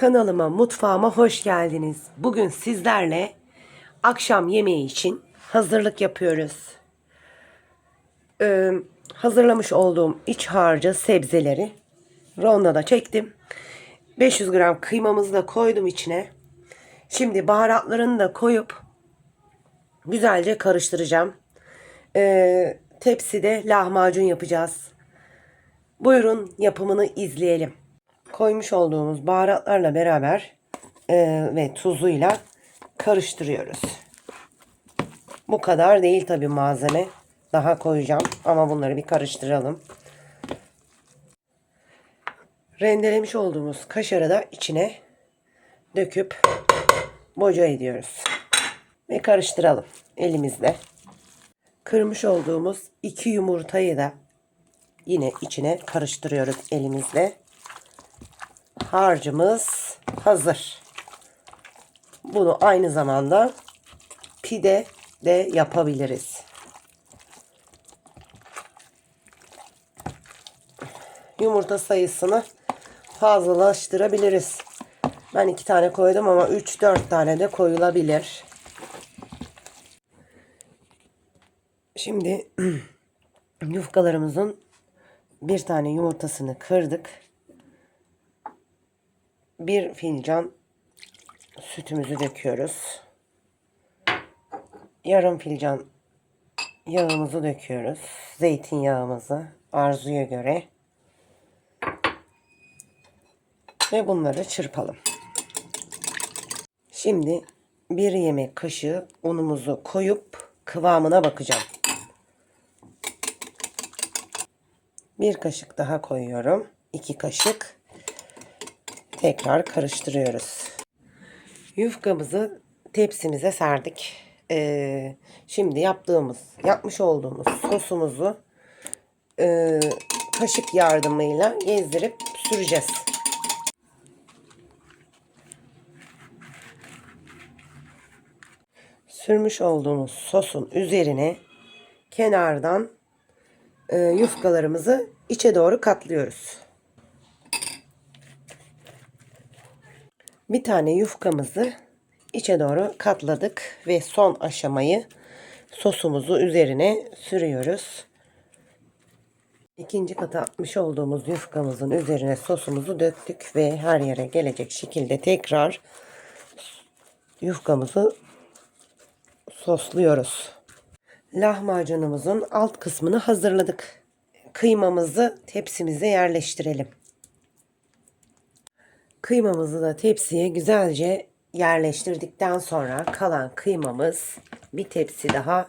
Kanalıma, mutfağıma hoş geldiniz. Bugün sizlerle akşam yemeği için hazırlık yapıyoruz. Ee, hazırlamış olduğum iç harcı sebzeleri rondoda çektim. 500 gram kıymamızı da koydum içine. Şimdi baharatlarını da koyup güzelce karıştıracağım. Ee, tepside lahmacun yapacağız. Buyurun yapımını izleyelim. Koymuş olduğumuz baharatlarla beraber e, ve tuzuyla karıştırıyoruz. Bu kadar değil tabi malzeme. Daha koyacağım ama bunları bir karıştıralım. Rendelemiş olduğumuz kaşarı da içine döküp boca ediyoruz. Ve karıştıralım elimizle. Kırmış olduğumuz iki yumurtayı da yine içine karıştırıyoruz elimizle. Harcımız hazır. Bunu aynı zamanda pide de yapabiliriz. Yumurta sayısını fazlalaştırabiliriz. Ben iki tane koydum ama 3-4 tane de koyulabilir. Şimdi yufkalarımızın bir tane yumurtasını kırdık. Bir fincan sütümüzü döküyoruz. Yarım fincan yağımızı döküyoruz. Zeytinyağımızı arzuya göre. Ve bunları çırpalım. Şimdi bir yemek kaşığı unumuzu koyup kıvamına bakacağım. Bir kaşık daha koyuyorum. İki kaşık. Tekrar karıştırıyoruz. Yufkamızı tepsimize serdik. Ee, şimdi yaptığımız, yapmış olduğumuz sosumuzu e, kaşık yardımıyla gezdirip süreceğiz. Sürmüş olduğumuz sosun üzerine kenardan e, yufkalarımızı içe doğru katlıyoruz. Bir tane yufkamızı içe doğru katladık ve son aşamayı sosumuzu üzerine sürüyoruz. İkinci kata atmış olduğumuz yufkamızın üzerine sosumuzu döktük ve her yere gelecek şekilde tekrar yufkamızı sosluyoruz. Lahmacunumuzun alt kısmını hazırladık. Kıymamızı tepsimize yerleştirelim. Kıymamızı da tepsiye güzelce yerleştirdikten sonra kalan kıymamız bir tepsi daha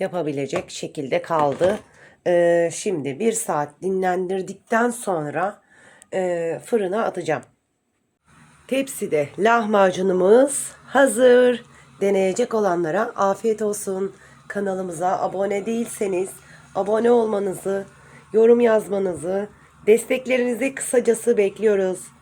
yapabilecek şekilde kaldı. Ee, şimdi bir saat dinlendirdikten sonra e, fırına atacağım. Tepside lahmacunumuz hazır. Deneyecek olanlara afiyet olsun. Kanalımıza abone değilseniz abone olmanızı, yorum yazmanızı, desteklerinizi kısacası bekliyoruz.